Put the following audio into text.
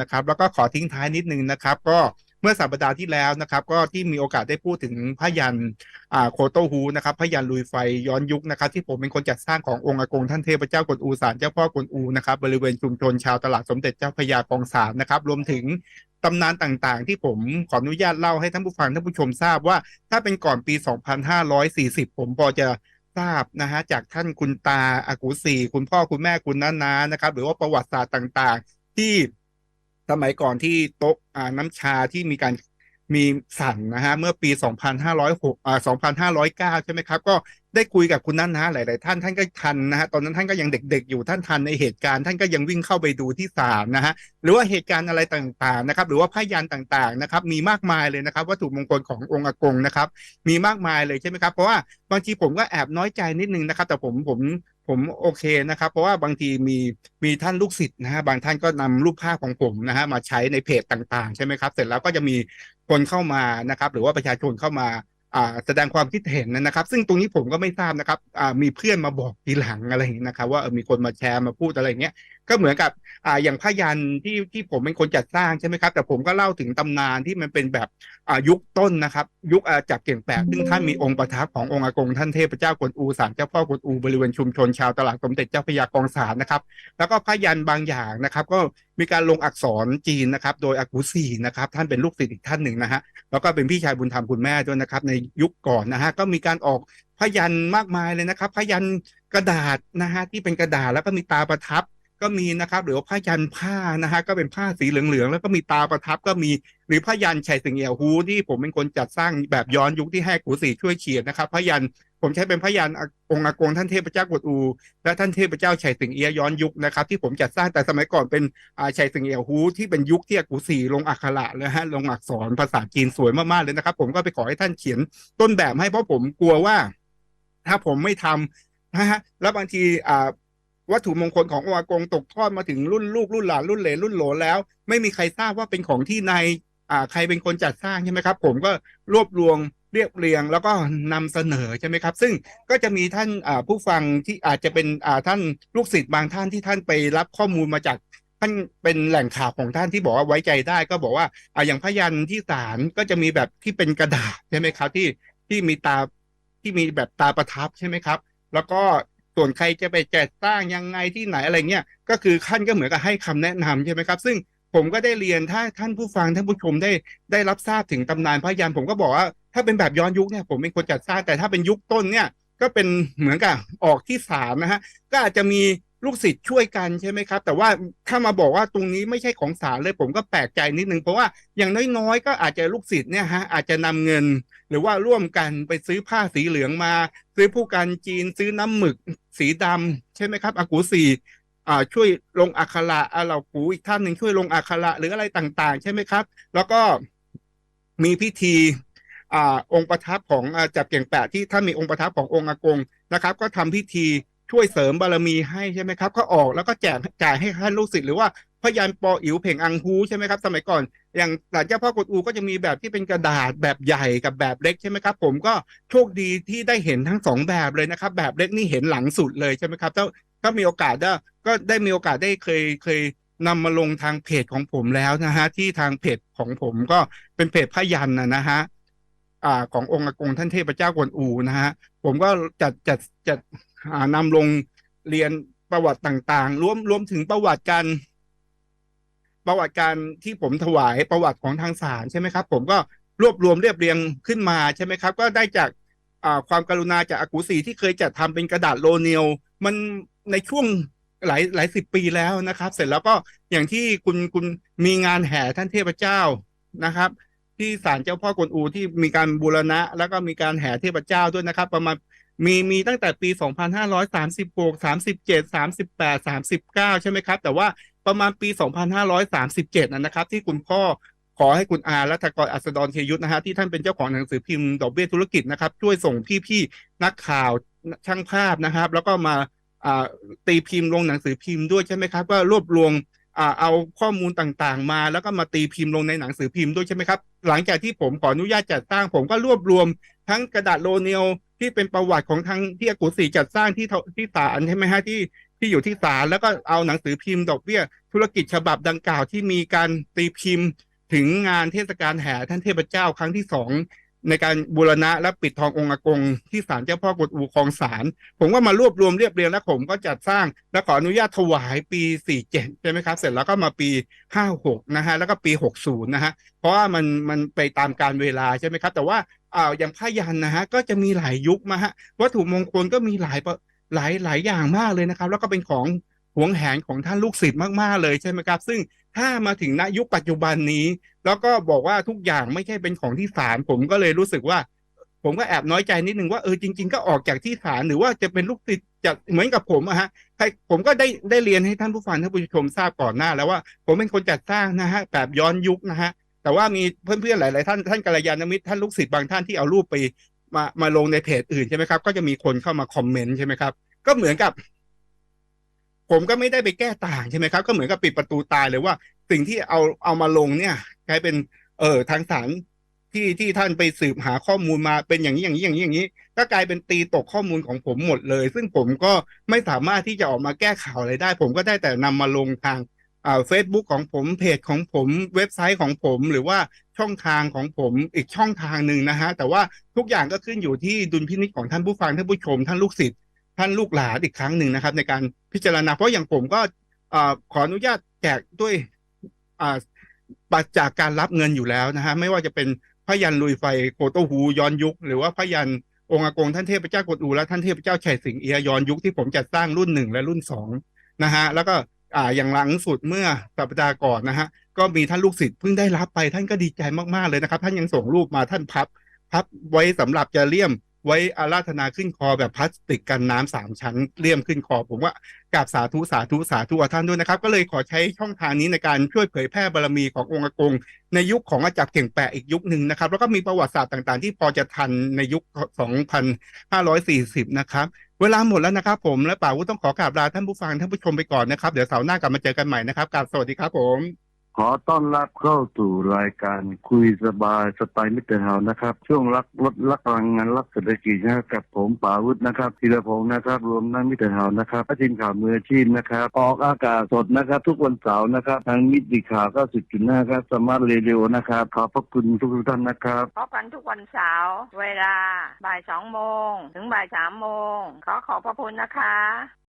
นะครับ แล้วก็ขอทิ้งท้ายนิดนึงนะครับ ก็เมื่อสัปดาห์ที่แล้วนะครับ ก็ที่มีโอกาสได้พูดถึงพยันอ่าโคโตฮูนะครับพยันลุยไฟย้อนยุคนะครับ ที่ผมเป็นคนจัดสร้างขององค์อากงท่านเทพเจ้ากวนอูศาลเจ้าพ่อกวนอูนะครับบริเวณชุมชนชาวตลาดสมเด็จเจ้าพยากองสารนะครับ รวมถึงตำนานต่างๆ ที่ผมขออนุญาตเล่าให้ท่านผู้ฟังท่านผู้ชมทราบว่า ถ้าเป็นก่อนปี 2540 ผมพอจะทราบนะฮะจากท่านคุณตาอากูสีคุณพ่อคุณแม่คุณน้านานะครับ หรือว่าประวัติศาสตร์ต่างๆ ที่ สมัยก่อนที่โต๊ะอ่าน้ำชาที่มีการมีสั่นนะฮะเมื่อปี 2506อ่า2509 ใช่ไหมครับ ก็ ได้คุยกับคุณน้านาหลาย ๆ ท่านท่านก็ทันนะฮะตอนนั้นท่านก็ยังเด็ก ๆ อยู่ท่านทันในเหตุการณ์ท่านก็ยังวิ่งเข้าไปดูที่ศาลนะฮะหรือว่าเหตุการณ์อะไรต่าง ๆ นะครับ หรือว่าพยานต่าง ๆ นะครับ มีมากมายเลยนะครับ วัตถุมงคลขององค์อากงนะครับ มีมากมายเลยใช่ไหมครับ เพราะว่าบางทีผมก็แอบน้อยใจนิดนึงนะครับ แต่ผมผมผมโอเคนะครับ เพราะว่าบางทีมีมีท่านลูกศิษย์นะฮะบางท่านก็นำรูปภาพของผมนะฮะมาใช้ในเพจต่าง ๆ ใช่ไหมครับ เสร็จแล้วก็จะมีคนเข้ามานะครับ หรือว่าประชาชนเข้ามา แสดงความคิดเห็นนะครับ ซึ่งตรงนี้ผมก็ไม่ทราบนะครับมีเพื่อนมาบอกทีหลังอะไรอย่างนี้นะครับ ว่ามีคนมาแชร์มาพูดอะไรอย่างเงี้ย ก็เหมือนกับอ่าอย่างพยันที่ที่ผมเป็นคนจัดสร้างใช่ไหมครับ แต่ผมก็เล่าถึงตำนานที่มันเป็นแบบอ่ายุคต้นนะครับ ยุคอาจับเก่งแปลกซึ่งท่านมีองค์ประทับขององค์อากงท่านเทพเจ้ากวนอูศาลเจ้าพ่อกวนอูบริเวณชุมชนชาวตลาดสมเด็จเจ้าพระยากองสารนะครับ แล้วก็พยันบางอย่างนะครับ ก็มีการลงอักษรจีนนะครับ โดยอากุสีนะครับ ท่านเป็นลูกศิษย์อีกท่านหนึ่งนะฮะแล้วก็เป็นพี่ชายบุญธรรมคุณแม่ด้วยนะครับ ในยุคก่อนนะฮะก็มีการออกพยันมากมายเลยนะครับ พยันกระดาษนะฮะที่เป็นกระดาษแล้วก็มีตาประทับ ก็มีนะครับ หรือว่ายันผ้านะฮะก็เป็นผ้าสีเหลืองๆแล้วก็มีตาประทับก็มีหรือพยันชัยสิงเอียวฮูที่ผมเป็นคนจัดสร้างแบบย้อนยุคที่ให้กูสีช่วยเฉียดนะครับพยันผมใช้เป็นพยันองค์อากงท่านเทพเจ้ากวดอู และท่านเทพเจ้าชัยสิงเอียย้อนยุคนะครับ ที่ผมจัดสร้างแต่สมัยก่อนเป็นชัยสิงเอียฮูที่เป็นยุคที่อากูสีลงอักขระเลยฮะลงอักษรภาษาจีนสวยมากๆเลยนะครับ ผมก็ไปขอให้ท่านเขียนต้นแบบให้เพราะผมกลัวว่า ถ้าผมไม่ทำนะฮะแล้วบางทีอ่า วัตถุมงคลขององค์อากงตกทอดมาถึงรุ่นลูกรุ่นหลานรุ่นเหลนรุ่นโหลแล้ว ไม่มีใครทราบว่าเป็นของที่ในอ่าใครเป็นคนจัดสร้างใช่ไหมครับ ผมก็รวบรวมเรียบเรียงแล้วก็นำเสนอใช่ไหมครับ ซึ่งก็จะมีท่านผู้ฟังที่อาจจะเป็นท่านลูกศิษย์บางท่านที่ท่านไปรับข้อมูลมาจากท่านเป็นแหล่งข่าวของท่านที่บอกว่าไว้ใจได้ ก็บอกว่าออย่างพยันที่ศาลก็จะมีแบบที่เป็นกระดาษใช่ไหมครับที่ที่มีตาที่มีแบบตาประทับใช่ไหมครับ แล้วก็ ส่วนใครจะไปจัดสร้างยังไงที่ไหนอะไรเงี้ยก็คือขั้นก็เหมือนกับให้คำแนะนำใช่ไหมครับ ซึ่งผมก็ได้เรียนถ้าท่านผู้ฟังท่านผู้ชมได้ได้รับทราบถึงตำนานพระยันผมก็บอกว่า ถ้าเป็นแบบย้อนยุคเนี่ยผมเป็นคนจัดสร้างแต่ถ้าเป็นยุคต้นเนี่ยก็เป็นเหมือนกับออกที่ศาลนะฮะก็อาจจะมีลูกศิษย์ช่วยกันใช่ไหมครับ แต่ว่าถ้ามาบอกว่าตรงนี้ไม่ใช่ของศาลเลยผมก็แปลกใจนิดนึงเพราะว่าอย่างน้อยๆ ก็อาจจะลูกศิษย์เนี่ยฮะอาจจะนำเงิน หรือว่าร่วมกันไปซื้อผ้าสีเหลืองมา ซื้อผู้กันจีนซื้อน้ำหมึกสีดำใช่ไหมครับอากูสีอ่าช่วยลงอักขระอาเหล่าปูอีกท่านหนึ่งช่วยลงอักขระหรืออะไรต่างๆ ใช่ไหมครับ แล้วก็มีพิธีอ่าองค์ประทับของอจับเก่งแปะที่ถ้ามีองค์ประทับขององค์อากงนะครับ ก็ทำพิธีช่วยเสริมบารมีให้ใช่ไหมครับ ก็ออกแล้วก็แจกจ่ายให้ท่านลูกศิษย์หรือว่าพยานปออิ๋วเพ่งอังฮูใช่ไหมครับ สมัยก่อน อย่างศาลเจ้าพ่อกดอูก็จะมีแบบที่เป็นกระดาษแบบใหญ่กับแบบเล็กใช่ไหมครับ ผมก็โชคดีที่ได้เห็นทั้งสองแบบเลยนะครับ แบบเล็กนี่เห็นหลังสุดเลยใช่ไหมครับถ้าถ้ามีโอกาสได้ก็ได้มีโอกาสได้เคยเคยนำมาลงทางเพจของผมแล้วนะฮะที่ทางเพจของผมก็เป็นเพจพยันนะนะฮะอ่าขององค์กงท่านเทพเจ้ากวนอูนะฮะผมก็จัดจัดจัดนำลงเรียนประวัติต่างๆรวมรวมถึงประวัติการ ประวัติการที่ผมถวายประวัติของทางศาลใช่ไหมครับ ผมก็รวบรวมเรียบเรียงขึ้นมาใช่ไหมครับ ก็ได้จากความกรุณาจากอากูสีที่เคยจัดทำเป็นกระดาษโลเนียลมันในช่วงหลายหลายสิบปีแล้วนะครับ เสร็จแล้วก็อย่างที่คุณคุณมีงานแห่ท่านเทพเจ้านะครับ ที่ศาลเจ้าพ่อกวนอูที่มีการบูรณะ แล้วก็มีการแห่เทพเจ้าด้วยนะครับ ประมาณ มีมีตั้งแต่ปี 2536 37 38 39 ใช่ไหมครับ แต่ว่าประมาณปี 2537นะนะครับที่คุณพ่อขอให้คุณอารัฐกรอัสดรเทยุทธนะฮะที่ท่านเป็นเจ้าของหนังสือพิมพ์ดอกเบี้ยธุรกิจนะครับ ช่วยส่งพี่ๆนักข่าวช่างภาพนะครับ แล้วก็มาตีพิมพ์ลงหนังสือพิมพ์ด้วยใช่ไหมครับก็รวบรวมเอาข้อมูลต่างๆ มาแล้วก็มาตีพิมพ์ลงในหนังสือพิมพ์ด้วยใช่ไหมครับ หลังจากที่ผมขออนุญาตจัดสร้งผมก็รวบรวมทั้งกระดาษโลเนียล ที่เป็นประวัติของทางที่อากุศีจัดสร้างที่ที่ศาลใช่ไหมฮะที่ที่อยู่ที่ศาลแล้วก็เอาหนังสือพิมพ์ดอกเบี้ย ธุรกิจฉบับดังกล่าวที่มีการตีพิมพ์ถึงงานเทศกาลแห่ท่านเทพเจ้าครั้งที่สอง ในการบูรณะและปิดทององค์อากงที่ศาลเจ้าพ่อกวนอูคลองศาลผมก็มารวบรวมเรียบเรียงแล้วผมก็จัดสร้างและขออนุญาตถวายปี 47 ใช่ไหมครับ เสร็จแล้วก็มาปี 56 นะฮะแล้วก็ปี 60 นะฮะเพราะว่ามันมันไปตามการเวลาใช่ไหมครับ แต่ว่าอ่าอย่างผ้ายันนะฮะก็จะมีหลายยุคมาฮะวัตถุมงคลก็มีหลายหลายหลายอย่างมากเลยนะครับ แล้วก็เป็นของ หวงแหนของท่านลูกศิษย์มากๆเลยใช่ไหมครับ ซึ่งถ้ามาถึงณยุคปัจจุบันนี้ แล้วก็บอกว่าทุกอย่างไม่ใช่เป็นของที่ศาลผมก็เลยรู้สึกว่า ผมก็แอบน้อยใจนิดนึงว่าเออจริง ๆ ก็ออกจากที่ศาลหรือว่าจะเป็นลูกศิษย์จากเหมือนกับผมอะฮะใครผมก็ได้ได้เรียนให้ท่านผู้ฟังท่านผู้ชมทราบก่อนหน้า แล้วว่าผมเป็นคนจัดสร้างนะฮะแบบย้อนยุคนะฮะแต่ว่ามีเพื่อนๆหลาย ๆ ท่านท่านกัลยาณมิตรท่านลูกศิษย์บางท่านที่เอารูปไปมามาลงในเพจอื่นใช่ไหมครับ ก็จะมีคนเข้ามาคอมเมนต์ใช่ไหมครับ ก็เหมือนกับ ผมก็ไม่ได้ไปแก้ต่างใช่ไหมครับ ก็เหมือนกับปิดประตูตายเลยว่า สิ่งที่เอาเอามาลงเนี่ยกลายเป็นเออทางศาลที่ที่ท่านไปสืบหาข้อมูลมาเป็นอย่างนี้อย่างนี้อย่างนี้อย่างนี้ ก็กลายเป็นตีตกข้อมูลของผมหมดเลย ซึ่งผมก็ไม่สามารถที่จะออกมาแก้ข่าวอะไรได้ ผมก็ได้แต่นำมาลงทางเฟซบุ๊กของผมเพจของผมเว็บไซต์ของผม หรือว่าช่องทางของผมอีกช่องทางหนึ่งนะฮะแต่ว่าทุกอย่างก็ขึ้นอยู่ที่ดุลพินิจของท่านผู้ฟังท่านผู้ชมท่านลูกศิษย์ ท่านลูกหลานอีกครั้งหนึ่งนะครับ ในการพิจารณาเพราะอย่างผมก็อขออนุญาตแจกด้วยปัจจากการรับเงินอยู่แล้วนะฮะไม่ว่าจะเป็นพยันลุยไฟโคโตหูย้อนยุค หรือว่าพยันองค์อากงท่านเทพเจ้ากวนอูและท่านเทพเจ้าชัยสิงเอียย้อนยุคที่ผมจัดสร้างรุ่นหนึ่งและรุ่นสองนะฮะแล้วก็อ่าอย่างหลังสุดเมื่อสัปดาห์ก่อนนะฮะก็มีท่านลูกศิษย์เพิ่งได้รับไปท่านก็ดีใจมากๆเลยนะครับ ท่านยังส่งรูปมาท่านพับพับไว้สำหรับจะเลี่ยม ไว้อาราธนาขึ้นคอแบบพลาสติกกันน้ำสามชั้นเลี่ยมขึ้นคอ ผมว่ากราบสาธุสาธุสาธุท่านด้วยนะครับ ก็เลยขอใช้ช่องทางนี้ในการช่วยเผยแพร่บารมีขององค์กงในยุคของอาจักรเก่งแปะอีกยุคหนึ่งนะครับ แล้วก็มีประวัติศาสตร์ต่างๆ ที่พอจะทันในยุค 2540 นะครับเวลาหมดแล้วนะครับผมและป่าวุฒิต้องขอกราบลาท่านผู้ฟังท่านผู้ชมไปก่อนนะครับ เดี๋ยวเสาร์หน้ากลับมาเจอกันใหม่นะครับกราบสวัสดีครับผม ขอต้อนรับเข้าสู่รายการคุยสบายสไตล์มิตรเฮานะครับ ช่วงรักลดรักพลังงานรักเศรษฐกิจนะครับกับผมป่าวุฒินะครับธีรพงศ์นะครับ รวมทั้งมิตรเฮานะครับและทีมข่าวมืออาชีพนะครับ ออกอากาศสดนะครับ ทุกวันเสาร์นะครับทางมิตรข่าว90.5ครับสมาร์ทเรดิโอนะครับขอบพระคุณทุกท่านนะครับพบกันทุกวันเสาร์เวลาบ่ายสองโมงถึงบ่ายสามโมงขอขอบพระคุณนะคะ